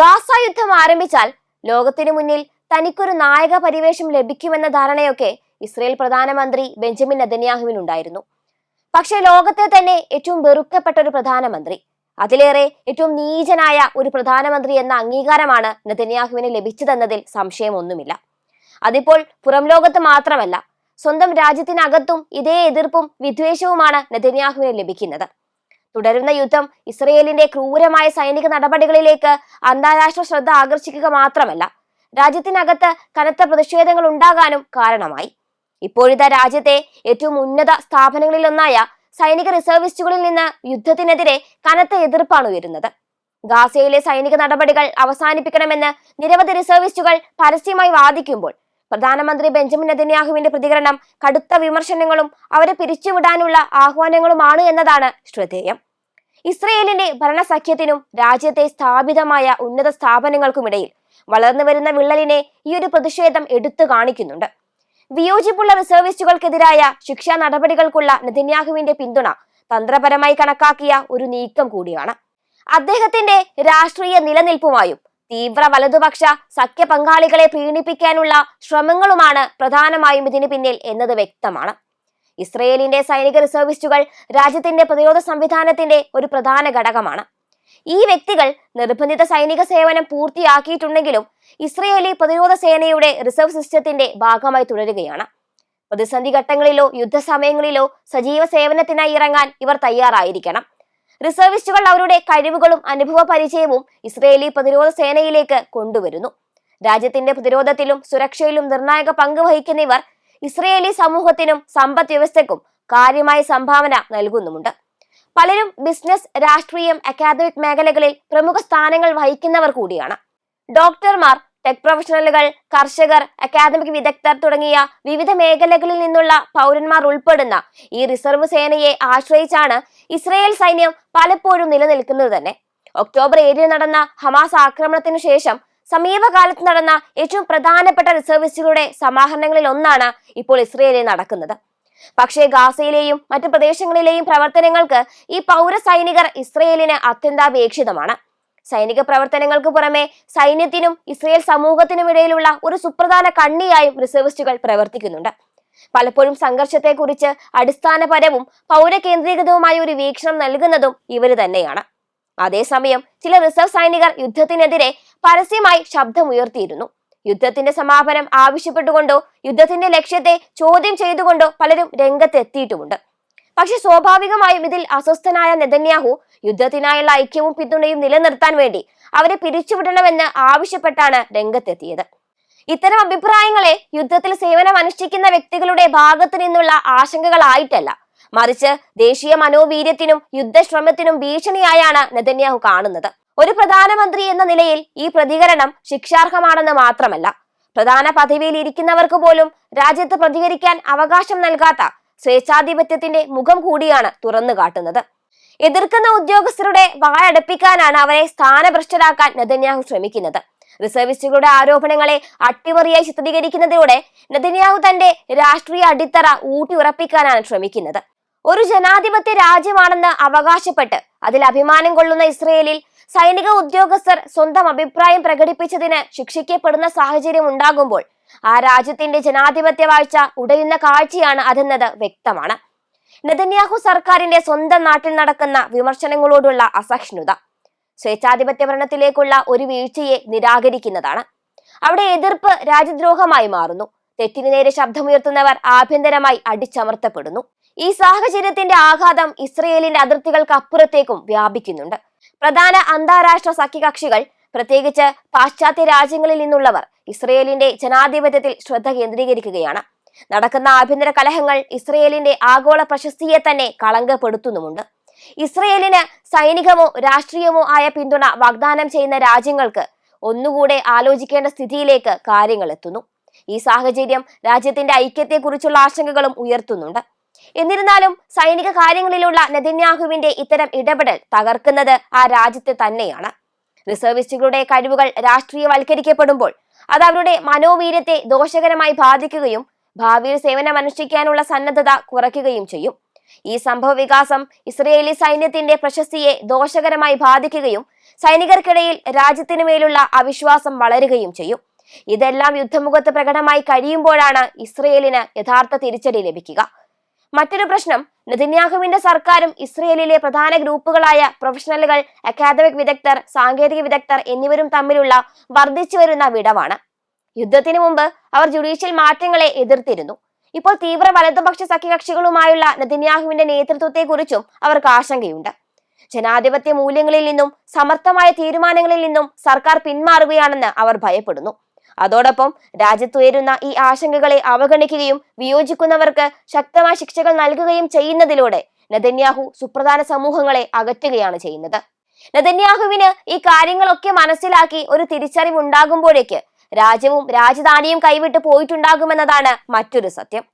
Gaza യുദ്ധം ആരംഭിച്ചാൽ ലോകത്തിനു മുന്നിൽ തനിക്കൊരു നായക പരിവേഷം ലഭിക്കുമെന്ന ധാരണയൊക്കെ ഇസ്രയേൽ പ്രധാനമന്ത്രി ബെഞ്ചമിൻ നെതന്യാഹുവിനുണ്ടായിരുന്നു. പക്ഷേ ലോകത്തെ തന്നെ ഏറ്റവും വെറുക്കപ്പെട്ട ഒരു പ്രധാനമന്ത്രി അതിലേറെ ഏറ്റവും നീചനായ ഒരു പ്രധാനമന്ത്രി എന്ന അംഗീകാരമാണ് നെതന്യാഹുവിന് ലഭിച്ചതെന്നതിൽ സംശയമൊന്നുമില്ല. അതിപ്പോൾ പുറം ലോകത്ത് മാത്രമല്ല സ്വന്തം രാജ്യത്തിനകത്തും ഇതേ എതിർപ്പും വിദ്വേഷവുമാണ് നെതന്യാഹുവിന് ലഭിക്കുന്നത്. തുടരുന്ന യുദ്ധം ഇസ്രയേലിന്റെ ക്രൂരമായ സൈനിക നടപടികളിലേക്ക് അന്താരാഷ്ട്ര ശ്രദ്ധ ആകർഷിക്കുക മാത്രമല്ല രാജ്യത്തിനകത്ത് കനത്ത പ്രതിഷേധങ്ങൾ ഉണ്ടാകാനും കാരണമായി. ഇപ്പോഴിതാ രാജ്യത്തെ ഏറ്റവും ഉന്നത സ്ഥാപനങ്ങളിലൊന്നായ സൈനിക റിസർവിസ്റ്റുകളിൽ നിന്ന് യുദ്ധത്തിനെതിരെ കനത്ത എതിർപ്പാണ് ഉയരുന്നത്. ഗാസയിലെ സൈനിക നടപടികൾ അവസാനിപ്പിക്കണമെന്ന് നിരവധി റിസർവിസ്റ്റുകൾ പരസ്യമായി വാദിക്കുമ്പോൾ പ്രധാനമന്ത്രി ബെഞ്ചമിൻ നെതന്യാഹുവിന്റെ പ്രതികരണം കടുത്ത വിമർശനങ്ങളും അവരെ പിരിച്ചുവിടാനുള്ള ആഹ്വാനങ്ങളുമാണ് എന്നതാണ് ശ്രദ്ധേയം. ഇസ്രയേലിന്റെ ഭരണസഖ്യത്തിനും രാജ്യത്തെ സ്ഥാപിതമായ ഉന്നത സ്ഥാപനങ്ങൾക്കുമിടയിൽ വളർന്നു വരുന്ന വിള്ളലിനെ ഈ ഒരു പ്രതിഷേധം എടുത്തു കാണിക്കുന്നുണ്ട്. വിയോജിപ്പുള്ള റിസർവിസ്റ്റുകൾക്കെതിരായ ശിക്ഷാ നടപടികൾക്കുള്ള നെതന്യാഹുവിന്റെ പിന്തുണ തന്ത്രപരമായി കണക്കാക്കിയ ഒരു നീക്കം കൂടിയാണ്. അദ്ദേഹത്തിന്റെ രാഷ്ട്രീയ നിലനിൽപ്പുമായും തീവ്ര വലതുപക്ഷ സഖ്യ പങ്കാളികളെ പ്രീണിപ്പിക്കാനുള്ള ശ്രമങ്ങളുമാണ് പ്രധാനമായും ഇതിന് പിന്നിൽ എന്നത് വ്യക്തമാണ്. ഇസ്രയേലിന്റെ സൈനിക റിസർവിസ്റ്റുകൾ രാജ്യത്തിന്റെ പ്രതിരോധ സംവിധാനത്തിന്റെ ഒരു പ്രധാന ഘടകമാണ്. ഈ വ്യക്തികൾ നിർബന്ധിത സൈനിക സേവനം പൂർത്തിയാക്കിയിട്ടുണ്ടെങ്കിലും ഇസ്രയേലി പ്രതിരോധ സേനയുടെ റിസർവ് സിസ്റ്റത്തിന്റെ ഭാഗമായി തുടരുകയാണ്. പ്രതിസന്ധി ഘട്ടങ്ങളിലോ യുദ്ധസമയങ്ങളിലോ സജീവ സേവനത്തിനായി ഇറങ്ങാൻ ഇവർ തയ്യാറായിരിക്കണം. റിസർവിസ്റ്റുകൾ അവരുടെ കഴിവുകളും അനുഭവ പരിചയവും ഇസ്രയേലി പ്രതിരോധ സേനയിലേക്ക് കൊണ്ടുവരുന്നു. രാജ്യത്തിന്റെ പ്രതിരോധത്തിലും സുരക്ഷയിലും നിർണായക പങ്ക് വഹിക്കുന്നവർ ഇസ്രയേലി സമൂഹത്തിനും സമ്പദ് വ്യവസ്ഥയ്ക്കും കാര്യമായ സംഭാവന നൽകുന്നുമുണ്ട്. പലരും ബിസിനസ് രാഷ്ട്രീയം അക്കാദമിക് മേഖലകളിൽ പ്രമുഖ സ്ഥാനങ്ങൾ വഹിക്കുന്നവർ കൂടിയാണ്. ഡോക്ടർമാർ ടെക് പ്രൊഫഷണലുകൾ കർഷകർ അക്കാദമിക് വിദഗ്ധർ തുടങ്ങിയ വിവിധ മേഖലകളിൽ നിന്നുള്ള പൗരന്മാർ ഉൾപ്പെടുന്ന ഈ റിസർവ് സേനയെ ആശ്രയിച്ചാണ് ഇസ്രയേൽ സൈന്യം പലപ്പോഴും നിലനിൽക്കുന്നത് തന്നെ. ഒക്ടോബർ ഏഴിന് നടന്ന ഹമാസ് ആക്രമണത്തിനു ശേഷം സമീപകാലത്ത് നടന്ന ഏറ്റവും പ്രധാനപ്പെട്ട റിസർവിസ്റ്റുകളുടെ സമാഹരണങ്ങളിൽ ഒന്നാണ് ഇപ്പോൾ ഇസ്രയേലിൽ നടക്കുന്നത്. പക്ഷേ ഗാസയിലെയും മറ്റു പ്രദേശങ്ങളിലെയും പ്രവർത്തനങ്ങൾക്ക് ഈ പൗര സൈനികർ ഇസ്രയേലിന് അത്യന്താപേക്ഷിതമാണ്. സൈനിക പ്രവർത്തനങ്ങൾക്ക് പുറമെ സൈന്യത്തിനും ഇസ്രയേൽ സമൂഹത്തിനുമിടയിലുള്ള ഒരു സുപ്രധാന കണ്ണിയായും റിസർവിസ്റ്റുകൾ പ്രവർത്തിക്കുന്നുണ്ട്. പലപ്പോഴും സംഘർഷത്തെക്കുറിച്ച് അടിസ്ഥാനപരവും പൗരകേന്ദ്രീകൃതവുമായ ഒരു വീക്ഷണം നൽകുന്നതും ഇവർ തന്നെയാണ്. അതേസമയം ചില റിസർവ് സൈനികർ യുദ്ധത്തിനെതിരെ പരസ്യമായി ശബ്ദമുയർത്തിയിരുന്നു. യുദ്ധത്തിന്റെ സമാപനം ആവശ്യപ്പെട്ടുകൊണ്ടോ യുദ്ധത്തിന്റെ ലക്ഷ്യത്തെ ചോദ്യം ചെയ്തുകൊണ്ടോ പലരും രംഗത്തെത്തിയിട്ടുമുണ്ട്. പക്ഷെ സ്വാഭാവികമായും ഇതിൽ അസ്വസ്ഥനായ നെതന്യാഹു യുദ്ധത്തിനായുള്ള ഐക്യവും പിന്തുണയും നിലനിർത്താൻ വേണ്ടി അവരെ പിരിച്ചുവിടണമെന്ന് ആവശ്യപ്പെട്ടാണ് രംഗത്തെത്തിയത്. ഇത്തരം അഭിപ്രായങ്ങളെ യുദ്ധത്തിൽ സേവനം അനുഷ്ഠിക്കുന്ന വ്യക്തികളുടെ ഭാഗത്തു നിന്നുള്ള ആശങ്കകളായിട്ടല്ല മറിച്ച് ദേശീയ മനോവീര്യത്തിനും യുദ്ധശ്രമത്തിനും ഭീഷണിയായാണ് നെതന്യാഹു കാണുന്നത്. ഒരു പ്രധാനമന്ത്രി എന്ന നിലയിൽ ഈ പ്രതികരണം ശിക്ഷാർഹമാണെന്ന് മാത്രമല്ല പ്രധാന പദവിയിൽ ഇരിക്കുന്നവർക്ക് പോലും രാജ്യത്ത് പ്രതികരിക്കാൻ അവകാശം നൽകാത്ത സ്വേച്ഛാധിപത്യത്തിന്റെ മുഖം കൂടിയാണ് തുറന്നു കാട്ടുന്നത് എതിർക്കുന്ന ഉദ്യോഗസ്ഥരുടെ വായടപ്പിക്കാനാണ് അവരെ സ്ഥാനഭ്രഷ്ടരാക്കാൻ നെതന്യാഹു ശ്രമിക്കുന്നത്. റിസർവിസ്റ്റുകളുടെ ആരോപണങ്ങളെ അട്ടിമറിയായി ചിത്രീകരിക്കുന്നതിലൂടെ നെതന്യാഹു തന്റെ രാഷ്ട്രീയ അടിത്തറ ഊട്ടിയുറപ്പിക്കാനാണ് ശ്രമിക്കുന്നത്. ഒരു ജനാധിപത്യ രാജ്യമാണെന്ന് അവകാശപ്പെട്ട് അതിൽ അഭിമാനം കൊള്ളുന്ന ഇസ്രയേലിൽ സൈനിക ഉദ്യോഗസ്ഥർ സ്വന്തം അഭിപ്രായം പ്രകടിപ്പിച്ചതിന് ശിക്ഷിക്കപ്പെടുന്ന സാഹചര്യം ഉണ്ടാകുമ്പോൾ ആ രാജ്യത്തിന്റെ ജനാധിപത്യ വാഴ്ച ഉടയുന്ന കാഴ്ചയാണ് അതെന്നത് വ്യക്തമാണ്. നെതന്യാഹു സർക്കാരിന്റെ സ്വന്തം നാട്ടിൽ നടക്കുന്ന വിമർശനങ്ങളോടുള്ള അസഹിഷ്ണുത. സ്വേച്ഛാധിപത്യ ഭരണത്തിലേക്കുള്ള ഒരു വീഴ്ചയെ നിരാകരിക്കുന്നതാണ്. അവിടെ എതിർപ്പ് രാജ്യദ്രോഹമായി മാറുന്നു. തെറ്റിനു നേരെ ശബ്ദമുയർത്തുന്നവർ ആഭ്യന്തരമായി അടിച്ചമർത്തപ്പെടുന്നു. ഈ സാഹചര്യത്തിന്റെ ആഘാതം ഇസ്രയേലിന്റെ അതിർത്തികൾക്ക് അപ്പുറത്തേക്കും വ്യാപിക്കുന്നുണ്ട്. പ്രധാന അന്താരാഷ്ട്ര സഖ്യകക്ഷികൾ പ്രത്യേകിച്ച് പാശ്ചാത്യ രാജ്യങ്ങളിൽ നിന്നുള്ളവർ ഇസ്രയേലിന്റെ ജനാധിപത്യത്തിൽ ശ്രദ്ധ കേന്ദ്രീകരിക്കുകയാണ്. നടക്കുന്ന ആഭ്യന്തര കലഹങ്ങൾ ഇസ്രയേലിന്റെ ആഗോള പ്രശസ്തിയെ തന്നെ കളങ്കപ്പെടുത്തുന്നുമുണ്ട്. ഇസ്രയേലിന് സൈനികമോ രാഷ്ട്രീയമോ ആയ പിന്തുണ വാഗ്ദാനം ചെയ്യുന്ന രാജ്യങ്ങൾക്ക് ഒന്നുകൂടെ ആലോചിക്കേണ്ട സ്ഥിതിയിലേക്ക് കാര്യങ്ങൾ എത്തുന്നു. ഈ സാഹചര്യം രാജ്യത്തിന്റെ ഐക്യത്തെക്കുറിച്ചുള്ള ആശങ്കകളും ഉയർത്തുന്നുണ്ട്. എന്നിരുന്നാലും സൈനിക കാര്യങ്ങളിലുള്ള നെതന്യാഹുവിന്റെ ഇത്തരം ഇടപെടൽ തകർക്കുന്നത് ആ രാജ്യത്തെ തന്നെയാണ്. റിസർവിസ്റ്റുകളുടെ കഴിവുകൾ രാഷ്ട്രീയവൽക്കരിക്കപ്പെടുമ്പോൾ അത് അവരുടെ മനോവീര്യത്തെ ദോഷകരമായി ബാധിക്കുകയും ഭാവിയിൽ സേവനമനുഷ്ഠിക്കാനുള്ള സന്നദ്ധത കുറയ്ക്കുകയും ചെയ്യും. ഈ സംഭവ വികാസം ഇസ്രയേലി സൈന്യത്തിന്റെ പ്രശസ്തിയെ ദോഷകരമായി ബാധിക്കുകയും സൈനികർക്കിടയിൽ രാജ്യത്തിനു മേലുള്ള അവിശ്വാസം വളരുകയും ചെയ്യും. ഇതെല്ലാം യുദ്ധമുഖത്ത് പ്രകടമായി കഴിയുമ്പോഴാണ് ഇസ്രയേലിന് യഥാർത്ഥ തിരിച്ചടി ലഭിക്കുക. മറ്റൊരു പ്രശ്നം നെതന്യാഹുവിന്റെ സർക്കാരും ഇസ്രയേലിലെ പ്രധാന ഗ്രൂപ്പുകളായ പ്രൊഫഷണലുകൾ അക്കാദമിക് വിദഗ്ധർ സാങ്കേതിക വിദഗ്ധർ എന്നിവരും തമ്മിലുള്ള വർദ്ധിച്ചു വരുന്ന വിടവാണ്. യുദ്ധത്തിന് മുമ്പ് അവർ ജുഡീഷ്യൽ മാറ്റങ്ങളെ എതിർത്തിരുന്നു. ഇപ്പോൾ തീവ്ര വലതുപക്ഷ സഖ്യകക്ഷികളുമായുള്ള നെതന്യാഹുവിന്റെ നേതൃത്വത്തെക്കുറിച്ചും അവർക്ക് ആശങ്കയുണ്ട്. ജനാധിപത്യ മൂല്യങ്ങളിൽ നിന്നും സമർത്ഥമായ തീരുമാനങ്ങളിൽ നിന്നും സർക്കാർ പിന്മാറുകയാണെന്ന് അവർ ഭയപ്പെടുന്നു. അതോടൊപ്പം രാജ്യത്തുയരുന്ന ഈ ആശങ്കകളെ അവഗണിക്കുകയും വിയോജിക്കുന്നവർക്ക് ശക്തമായ ശിക്ഷകൾ നൽകുകയും ചെയ്യുന്നതിലൂടെ നദന്യാഹു സുപ്രധാന സമൂഹങ്ങളെ അകറ്റുകയാണ് ചെയ്യുന്നത്. നദന്യാഹുവിന് ഈ കാര്യങ്ങളൊക്കെ മനസ്സിലാക്കി ഒരു തിരിച്ചറിവ് ഉണ്ടാകുമ്പോഴേക്ക് രാജ്യവും രാജധാനിയും കൈവിട്ട് പോയിട്ടുണ്ടാകുമെന്നതാണ് മറ്റൊരു സത്യം.